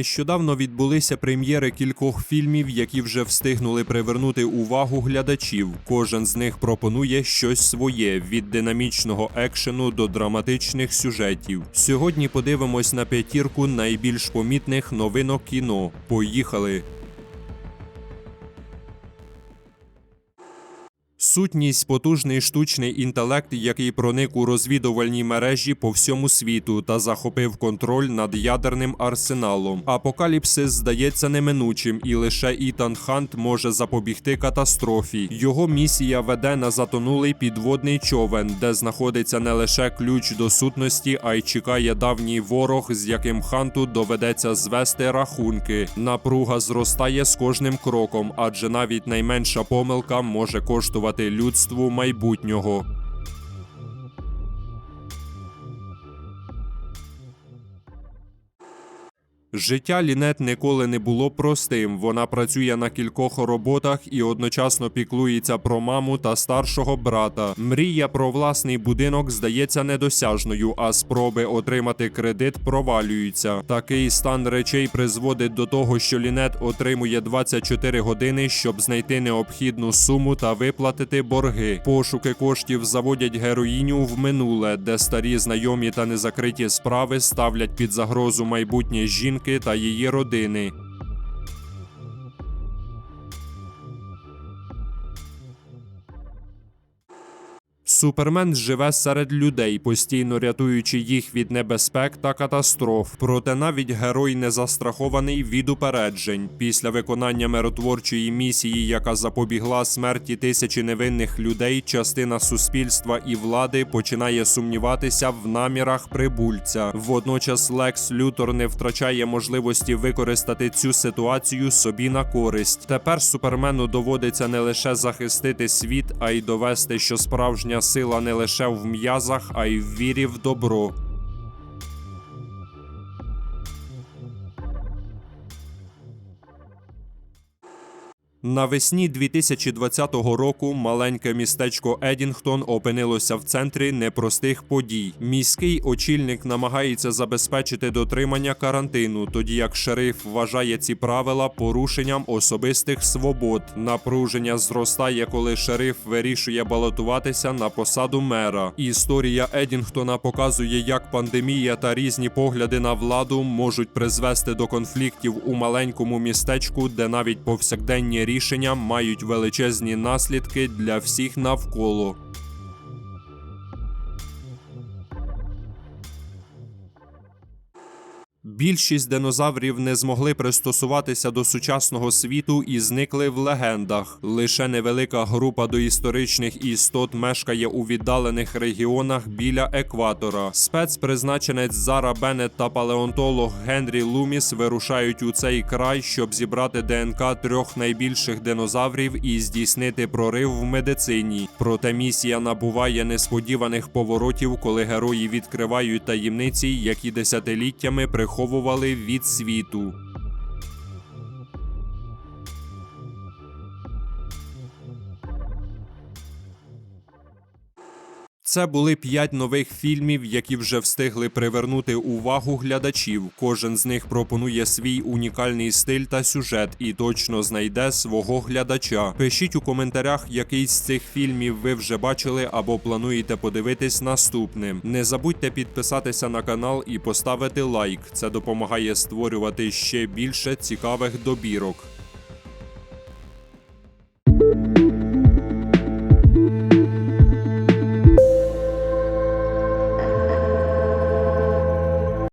Нещодавно відбулися прем'єри кількох фільмів, які вже встигнули привернути увагу глядачів. Кожен з них пропонує щось своє від динамічного екшену до драматичних сюжетів. Сьогодні подивимось на п'ятірку найбільш помітних новинок кіно. Поїхали! Сутність потужний штучний інтелект, який проник у розвідувальні мережі по всьому світу та захопив контроль над ядерним арсеналом. Апокаліпсис здається неминучим, і лише Ітан Хант може запобігти катастрофі. Його місія веде на затонулий підводний човен, де знаходиться не лише ключ до сутності, а й чекає давній ворог, з яким Ханту доведеться звести рахунки. Напруга зростає з кожним кроком, адже навіть найменша помилка може коштувати людству майбутнього. Життя Лінет ніколи не було простим. Вона працює на кількох роботах і одночасно піклується про маму та старшого брата. Мрія про власний будинок здається недосяжною, а спроби отримати кредит провалюються. Такий стан речей призводить до того, що Лінет отримує 24 години, щоб знайти необхідну суму та виплатити борги. Пошуки коштів заводять героїню в минуле, де старі знайомі та незакриті справи ставлять під загрозу майбутнє жінки та її родини. Супермен живе серед людей, постійно рятуючи їх від небезпек та катастроф. Проте навіть герой не застрахований від упереджень. Після виконання миротворчої місії, яка запобігла смерті тисячі невинних людей, частина суспільства і влади починає сумніватися в намірах прибульця. Водночас Лекс Лютор не втрачає можливості використати цю ситуацію собі на користь. Тепер супермену доводиться не лише захистити світ, а й довести, що справжня сила не лише в м'язах, а й в вірі в добро. Навесні 2020 року маленьке містечко Едінгтон опинилося в центрі непростих подій. Міський очільник намагається забезпечити дотримання карантину, тоді як шериф вважає ці правила порушенням особистих свобод. Напруження зростає, коли шериф вирішує балотуватися на посаду мера. Історія Едінгтона показує, як пандемія та різні погляди на владу можуть призвести до конфліктів у маленькому містечку, де навіть повсякденні рішення мають величезні наслідки для всіх навколо. Більшість динозаврів не змогли пристосуватися до сучасного світу і зникли в легендах. Лише невелика група доісторичних істот мешкає у віддалених регіонах біля екватора. Спецпризначенець Зара Беннет та палеонтолог Генрі Луміс вирушають у цей край, щоб зібрати ДНК трьох найбільших динозаврів і здійснити прорив в медицині. Проте місія набуває несподіваних поворотів, коли герої відкривають таємниці, які десятиліттями приховували від світу. Це були п'ять нових фільмів, які вже встигли привернути увагу глядачів. Кожен з них пропонує свій унікальний стиль та сюжет і точно знайде свого глядача. Пишіть у коментарях, який з цих фільмів ви вже бачили або плануєте подивитись наступним. Не забудьте підписатися на канал і поставити лайк. Це допомагає створювати ще більше цікавих добірок.